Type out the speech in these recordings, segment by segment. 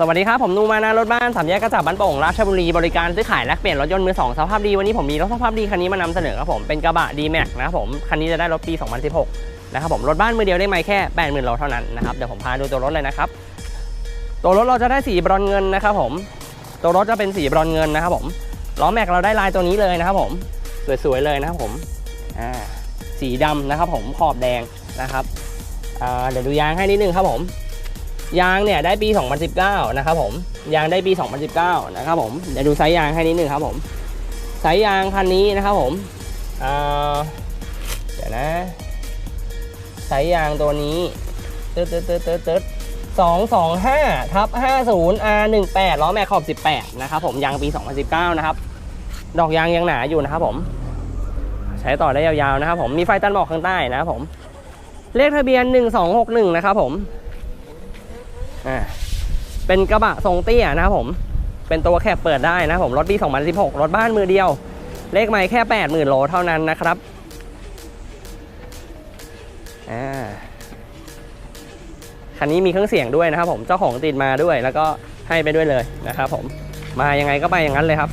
สวัสดีครับ ผมนูมานารถบ้านสามแยกกระจับบ้านโป่งราชบุรีบริการซื้อขายและเปลี่ยนรถยนต์มือสองสภาพดี วันนี้ผมมีรถสภาพดีคันนี้มานำเสนอครับผมเป็นกระบะ D-Max นะครับผมคันนี้จะได้รถปี 2016 นะครับผมรถบ้านมือเดียวได้ไหมแค่80,000โลเท่านั้นนะครับเดี๋ยวผมพาดูตัวรถเลยนะครับตัวรถเราจะได้สีบรอนเงินนะครับผมตัวรถจะเป็นสีบรอนเงินนะครับผมล้อแม็กเราได้ลายตัวนี้เลยนะครับผมสวยๆเลยนะครับผมอ่าสีดำนะครับผมขอบแดงนะครับเดี๋ยวดูยางให้นิดนึงครับผม ยางเนี่ยได้ปี 2019 นะครับผมยางได้ปี 2019 นะครับผมเดี๋ยวดูไซส์ยางให้นิดนึงครับผมไซส์ยางคันนี้นะครับผมเดี๋ยวนะไซส์ยางตัวนี้ตึ๊ดตึ๊ดตึ๊ดตึ๊ดตึ๊ด225ทับ50 R 18ล้อแม็กขอบ18นะครับผมยางปี2019นะครับ ดอกยางยังหนาอยู่นะครับผม ใช้ต่อได้ยาวๆนะครับผมมีไฟตันหมอกข้างใต้นะครับผม เลขทะเบียน1261นะครับผม เป็นกระบะทรงเตี้ยนะครับผม เป็นตัวแคบเปิดได้นะครับผม รถปี 2016 รถบ้านมือเดียว เลขไม่แค่ 80,000 โลเท่านั้นนะครับคันนี้มีเครื่องเสียงด้วยนะครับผม เจ้าของติดมาด้วย แล้วก็ให้ไปด้วยเลยนะครับผม มายังไงก็ไปอย่างนั้นเลยครับ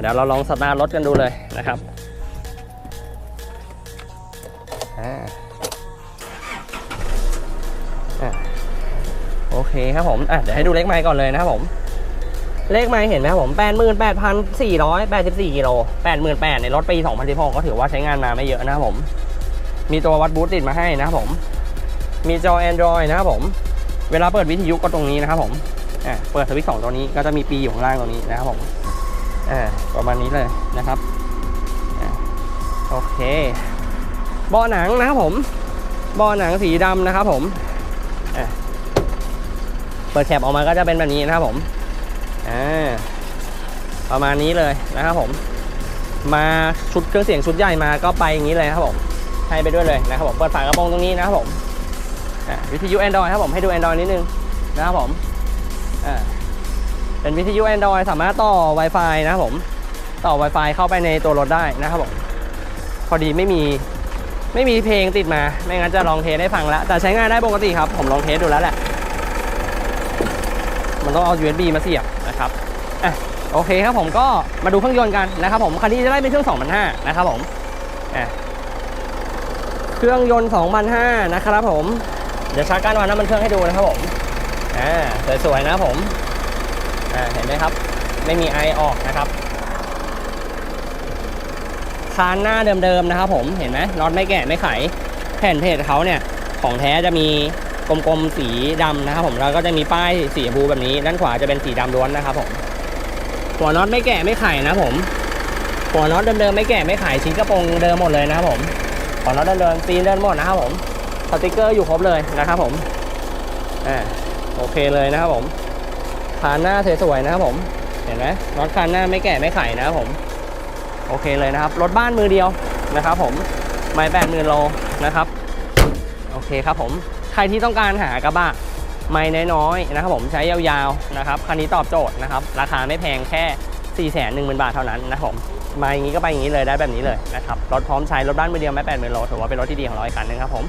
เดี๋ยวเราลองสตาร์ทรถกันดูเลยนะครับ อ่า เคครับผมอะเดี๋ยวให้ดูเลขไม้ก่อนเลยนะครับผม เลขไม้เห็นไหมครับผม88,484กิโล88,000ในรถปี2016ก็ถือว่าใช้งานมาไม่เยอะนะครับผม มีตัววัดบูทติดมาให้นะครับผม มีจอ Android นะครับผม เวลาเปิดวิทยุก็ตรงนี้นะครับผมอะเปิดสวิตช์สองตัวนี้ก็จะมีปีอยู่ข้างล่างตรงนี้นะครับผมอ่าประมาณนี้เลยนะครับโอเคเบาะหนังนะครับผมเบาะหนังสีดำนะครับผมเปิดแคปออกมาก็จะเป็นแบบนี้นะครับผมอ่าประมาณนี้เลยนะครับผม มาชุดเครื่องเสียงชุดใหญ่มาก็ไปอย่างนี้เลยครับผมให้ไปด้วยเลยนะครับผมเปิดฝากระโปรงตรงนี้นะครับผมอ่าวิทยุ Android ครับผมให้ดู Android นิดนึงนะครับผมอ่าเป็นวิทยุ Android สามารถต่อ Wi-Fi นะครับผม ต่อ Wi-Fi เข้าไปในตัวรถได้นะครับผม พอดีไม่มีไม่มีเพลงติดมา ไม่งั้นจะลองเทสให้ฟังแล้ว แต่ใช้งานได้ปกติครับ ผมลองเทสดูแล้วแหละ มันต้องเอา USB มาเสียบนะครับอะโอเคครับผมก็มาดูเครื่องยนต์กันนะครับผมคันนี้จะได้เป็นเครื่อง2,500นะครับผมอะเครื่องยนต์2,500นะครับผมเดี๋ยวชาร์จการวันน้ำมันเครื่องให้ดูนะครับผมอ่าสวยๆนะผมอ่าเห็นไหมครับ ไม่มีไอออกนะครับคานหน้าเดิมๆนะครับผมเห็นไหมน็อตไม่แกะไม่ไข แผ่นเพจเขาเนี่ยของแท้จะมี กลมๆสีดำนะครับผมแล้วก็จะมีป้ายสีชมพูแบบนี้ ด้านขวาจะเป็นสีดำล้วนนะครับผมหัวน็อตไม่แกะไม่ไขนะผมหัวน็อตเดิมๆไม่แกะไม่ไขชิ้นกระโปรงเดิมหมดเลยนะครับผมหัวน็อตเดิมๆซีนเดิมหมดนะครับผมสติกเกอร์อยู่ครบเลยนะครับผมอ่าโอเคเลยนะครับผมคานหน้าสวยๆนะครับผมเห็นไหมน็อตคานหน้าไม่แกะไม่ไขนะครับผม โอเคเลยนะครับรถบ้านมือเดียวนะครับผมไม่แปดหมื่นโลนะครับ โอเคครับผม ใครที่ต้องการหากระบะไม่น้อยๆนะครับผมใช้ยาวๆนะครับคันนี้ตอบโจทย์นะครับราคาไม่แพงแค่4 1 0 0 0 0 บาทเท่านั้นนะครับผมมาอย่างนี้ก็ไปอย่างนี้เลยได้แบบนี้เลยนะครับรถพร้อมใช้รถบ้านมือเดียวไม่แปดหมื่นโลถือว่าเป็นรถที่ดีของเราอีกคันหนึงครับผม